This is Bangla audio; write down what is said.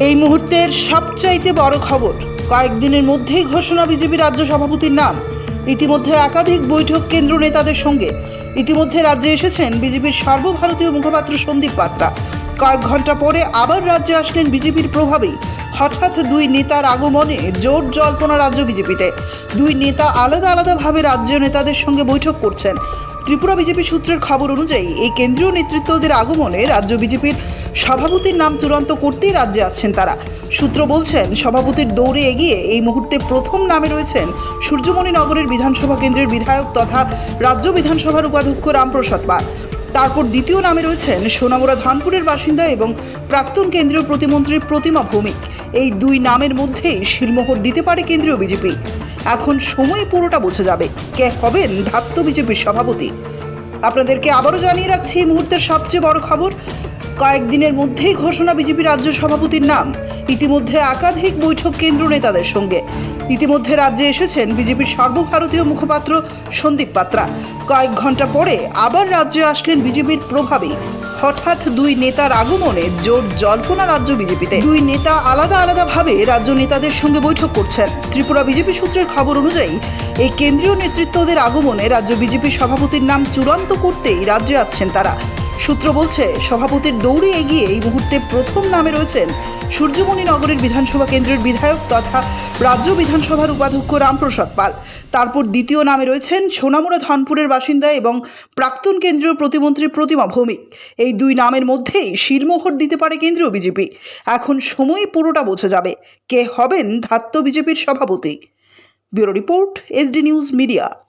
এই মুহূর্তের সবচাইতে বড় খবর, কয়েকদিনের মধ্যেই ঘোষণা বিজেপি রাজ্য সভাপতির নাম। ইতিমধ্যে একাধিক বৈঠক কেন্দ্র নেতাদের সঙ্গে। ইতিমধ্যে রাজ্যে এসেছেন বিজেপির সর্বভারতীয় মুখপাত্র সন্দীপ পাত্রা। কয়েক ঘণ্টা পরে আবার রাজ্যে আসলেন বিজেপির প্রভাবেই। হঠাৎ দুই নেতার আগমনে জোর জল্পনা রাজ্য বিজেপিতে। দুই নেতা আলাদা আলাদাভাবে রাজ্য নেতাদের সঙ্গে বৈঠক করছেন। ত্রিপুরা বিজেপি সূত্রের খবর অনুযায়ী, এই কেন্দ্রীয় নেতৃত্বদের আগমনে রাজ্য বিজেপির সভাপতির নাম চূড়ান্ত করতেই রাজ্যে আসছেন তারা। সূত্র বলছেন, সভাপতির দৌড়ে এগিয়ে এই মুহূর্তে প্রথম নামে রয়েছেন সূর্যমণি নগরের বিধানসভা কেন্দ্রের বিধায়ক তথা রাজ্য বিধানসভার উপাধ্যক্ষ রামপ্রসাদ পাল। তারপর দ্বিতীয় নামে রয়েছেন সোনামুড়া ধানপুরের বাসিন্দা এবং প্রাক্তন কেন্দ্রীয় প্রতিমন্ত্রী প্রতিমা ভৌমিক। এই দুই নামের মধ্যেই শিলমোহর দিতে পারে কেন্দ্রীয় বিজেপি। এখন সময় পুরোটা বোঝা যাবে কে হবেন ধাত্ত বিজেপির সভাপতি। আপনাদেরকে আবারও জানিয়ে রাখছি, এই মুহূর্তের সবচেয়ে বড় খবর, কয়েকদিনের মধ্যেই ঘোষণা বিজেপি রাজ্য সভাপতির নাম। ইতিমধ্যে একাধিক বৈঠক কেন্দ্র নেতাদের সঙ্গে। ইতিমধ্যে রাজ্যে এসেছেন বিজেপির সর্বভারতীয় মুখপাত্র সন্দীপ পাত্রা। কয়েক ঘণ্টা পরে আবার রাজ্যে আসলেন বিজেপির প্রভাবে। হঠাৎ দুই নেতার আগমনে জোর জল্পনা রাজ্য বিজেপিতে। দুই নেতা আলাদা আলাদাভাবে রাজ্য নেতাদের সঙ্গে বৈঠক করছেন। ত্রিপুরা বিজেপি সূত্রের খবর অনুযায়ী, এই কেন্দ্রীয় নেতৃত্বদের আগমনে রাজ্য বিজেপি সভাপতির নাম চূড়ান্ত করতেই রাজ্যে আসছেন তারা। সূত্র বলছে, সভাপতির দৌড়ে এগিয়ে এই মুহূর্তে প্রথম নামে রয়েছেন সূর্যমণি নগরের বিধানসভা কেন্দ্রের বিধায়ক তথা রাজ্য বিধানসভার উপাধ্যক্ষ রামপ্রসাদ পাল। তারপর দ্বিতীয় নামে রয়েছেন সোনামুড়া ধানপুরের বাসিন্দা এবং প্রাক্তন কেন্দ্রীয় প্রতিমন্ত্রী প্রতিমা ভৌমিক। এই দুই নামের মধ্যেই শিরমোহর দিতে পারে কেন্দ্রীয় বিজেপি। এখন সময় পুরোটা বোঝা যাবে। কে হবেন ধাত্ত বিজেপির সভাপতি? Bureau report SD news media.